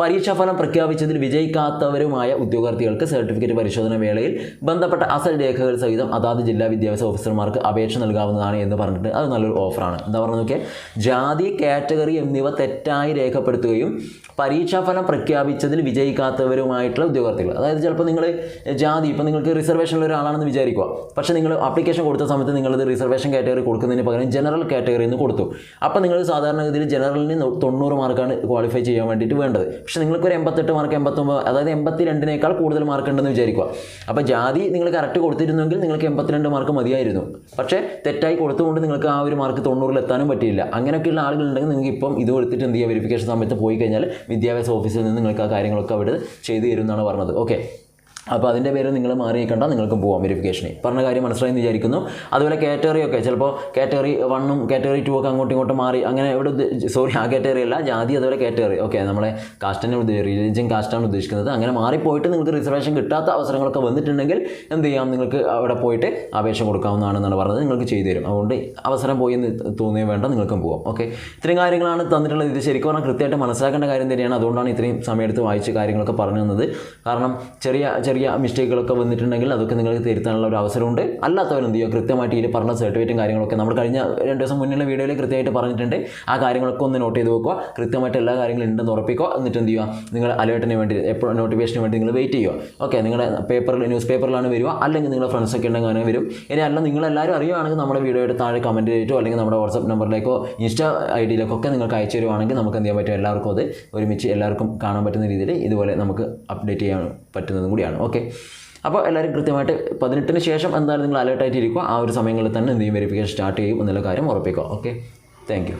പരീക്ഷാഫലം പ്രഖ്യാപിച്ചതിൽ വിജയിക്കാത്തവരുമായ ഉദ്യോഗാർത്ഥികൾക്ക് സർട്ടിഫിക്കറ്റ് പരിശോധന വേളയിൽ ബന്ധപ്പെട്ട അസൽ രേഖകൾ സഹിതം അതാത് ജില്ലാ വിദ്യാഭ്യാസ ഓഫീസർമാർക്ക് അപേക്ഷ നൽകാവുന്നതാണ് എന്ന് പറഞ്ഞിട്ട് അത് നല്ലൊരു ഓഫറാണ്. എന്താ പറഞ്ഞു നോക്കിയാൽ ജാതി കാറ്റഗറി എന്നിവ തെറ്റായി രേഖപ്പെടുത്തുകയും പരീക്ഷാഫലം പ്രഖ്യാപിച്ചതിൽ വിജയിക്കാത്തവരുമായിട്ടുള്ള ഉദ്യോഗാർത്ഥികൾ. അതായത് ചിലപ്പോൾ നിങ്ങൾ ജാതി ഇപ്പോൾ നിങ്ങൾക്ക് റിസർവേഷനിൽ ഒരാളാണെന്ന് വിചാരിക്കുക. പക്ഷേ നിങ്ങൾ അപ്ലിക്കേഷൻ കൊടുത്ത സമയത്ത് നിങ്ങളത് റിസർവേഷൻ കാറ്റഗറി കൊടുക്കുന്നതിന് പകരം ജനറൽ കാറ്റഗറി എന്ന് കൊടുത്തു. അപ്പോൾ നിങ്ങൾ സാധാരണഗതിയിൽ ജനറലിന് തൊണ്ണൂറ് മാർക്കാണ് ക്വാളിഫൈ ചെയ്യാൻ വേണ്ടിയിട്ട് വേണ്ടത്. പക്ഷേ നിങ്ങൾക്ക് ഒരു എൺപത്തെട്ട് മാർക്ക് എൺപത്തൊമ്പത് അതായത് എൺപത്തി രണ്ടിനേക്കാൾ കൂടുതൽ മാർക്ക് ഉണ്ടെന്ന് വിചാരിക്കുക. അപ്പോൾ ജാതി നിങ്ങൾ കറക്റ്റ് കൊടുത്തിരുന്നെങ്കിൽ നിങ്ങൾക്ക് എൺപത്തിരണ്ട് മാർക്ക് മതിയായിരുന്നു. പക്ഷേ തെറ്റായി കൊടുത്തുകൊണ്ട് നിങ്ങൾക്ക് ആ ഒരു മാർക്ക് തൊണ്ണൂറിൽ എത്താനും പറ്റിയില്ല. അങ്ങനെയൊക്കെയുള്ള ആളുകളുണ്ടെങ്കിൽ നിങ്ങൾക്ക് ഇപ്പം ഇത് കൊടുത്തിട്ട് എന്ത് ചെയ്യുക വെരിഫിക്കേഷൻ സമയത്ത് പോയി കഴിഞ്ഞാൽ വിദ്യാഭ്യാസ ഓഫീസിൽ നിന്ന് നിങ്ങൾക്ക് ആ കാര്യങ്ങളൊക്കെ അവിടെ ചെയ്തു തരും എന്നാണ് പറഞ്ഞത്. ഓക്കെ അപ്പോൾ അതിന്റെ പേര് നിങ്ങൾ മാറി നിൽക്കണ്ട നിങ്ങൾക്ക് പോവാം വെരിഫിക്കേഷന് പറഞ്ഞ കാര്യം മനസ്സിലായെന്ന് വിചാരിക്കുന്നു. അതുപോലെ കാറ്റഗറി ഒക്കെ ചിലപ്പോൾ കാറ്റഗറി വണ്ണും കാറ്റഗറി ടു ഒക്കെ അങ്ങോട്ടും ഇങ്ങോട്ടും മാറി അങ്ങനെ ഇവിടെ സോറി ആ കാറ്റഗറി അല്ല ജാതി അതുപോലെ കാറ്റഗറി ഓക്കെ നമ്മളെ കാസ്റ്റിനെ റിലീജിയൻ കാസ്റ്റാണ് ഉദ്ദേശിക്കുന്നത്. അങ്ങനെ മാറിപ്പോയിട്ട് നിങ്ങൾക്ക് റിസർവേഷൻ കിട്ടാത്ത അവസരങ്ങളൊക്കെ വന്നിട്ടുണ്ടെങ്കിൽ എന്ത് ചെയ്യാം? നിങ്ങൾക്ക് അവിടെ പോയിട്ട് അപേക്ഷ കൊടുക്കാവുന്നതാണെന്നാണ് പറഞ്ഞത്. നിങ്ങൾക്ക് ചെയ്തു തരും. അതുകൊണ്ട് അവസരം പോയി എന്ന് തോന്നിയേ വേണ്ട നിങ്ങൾക്കും പോകാം ഓക്കെ ഇത്രയും കാര്യങ്ങളാണ് തന്നിട്ടുള്ളത്. ഇത് ശരിക്കും പറഞ്ഞാൽ കൃത്യമായിട്ട് മനസ്സിലാക്കേണ്ട കാര്യം തന്നെയാണ്. അതുകൊണ്ടാണ് ഇത്രയും സമയമെടുത്ത് വായിച്ച് കാര്യങ്ങളൊക്കെ പറഞ്ഞു തന്നത്. കാരണം ചെറിയ ചെറിയ മിസ്റ്റേക്കുകളൊക്കെ വന്നിട്ടുണ്ടെങ്കിൽ അതൊക്കെ നിങ്ങൾക്ക് തിരുത്താനുള്ള ഒരു അവസരമുണ്ട്. അല്ലാത്തവർ എന്ത് ചെയ്യുക കൃത്യമായിട്ട് ഇതിൽ പറഞ്ഞ സർട്ടിഫിക്കറ്റും കാര്യങ്ങളൊക്കെ നമ്മൾ കഴിഞ്ഞ രണ്ട് ദിവസം മുന്നിലുള്ള വീഡിയോയിൽ കൃത്യമായിട്ട് പറഞ്ഞിട്ടുണ്ട്. ആ കാര്യങ്ങളൊക്കെ ഒന്ന് നോട്ട് ചെയ്ത് വെക്കുക. കൃത്യമായിട്ട് എല്ലാ കാര്യങ്ങളും ഉണ്ടെന്ന് ഉറപ്പിക്കുക. എന്നിട്ട് എന്ത് ചെയ്യുക? നിങ്ങൾ അലേർട്ടിന് വേണ്ടി എപ്പോഴും നോട്ടിഫിക്കേഷന് വേണ്ടി നിങ്ങൾ വെയിറ്റ് ചെയ്യുക. ഓക്കെ നിങ്ങളുടെ പേപ്പറിൽ ന്യൂസ് പേപ്പറിലാണ് വരിക. അല്ലെങ്കിൽ നിങ്ങളുടെ ഫ്രണ്ട്സൊക്കെ ഉണ്ടെങ്കിൽ അങ്ങനെ വരും. ഇനി അല്ല നിങ്ങളെല്ലാവരും അറിയുവാണെങ്കിൽ നമ്മുടെ വീഡിയോയുടെ താഴെ കമന്റ് ചെയ്തിട്ടോ അല്ലെങ്കിൽ നമ്മുടെ വാട്സപ്പ് നമ്പറിലേക്കോ ഇൻസ്റ്റാ ഐ ഡിയിലേക്കോ ഒക്കെ നിങ്ങൾക്ക് അയച്ചു തരുവാണെങ്കിൽ നമുക്ക് എന്ത് ചെയ്യാൻ പറ്റും? എല്ലാവർക്കും അത് ഒരുമിച്ച് എല്ലാവർക്കും കാണാൻ പറ്റുന്ന രീതിയിൽ ഇതുപോലെ നമുക്ക് അപ്ഡേറ്റ് ചെയ്യാൻ പറ്റുന്നതും കൂടിയാണ്. ഓക്കെ അപ്പോൾ എല്ലാവരും കൃത്യമായിട്ട് പതിനെട്ടിന് ശേഷം എന്തായാലും നിങ്ങൾ അലേർട്ടായിട്ട് ഇരിക്കുക ആ ഒരു സമയങ്ങളിൽ തന്നെ എന്തെങ്കിലും വെരിഫിക്കേഷൻ സ്റ്റാർട്ട് ചെയ്യും എന്നുള്ള കാര്യം ഉറപ്പിക്കുക. Okay thank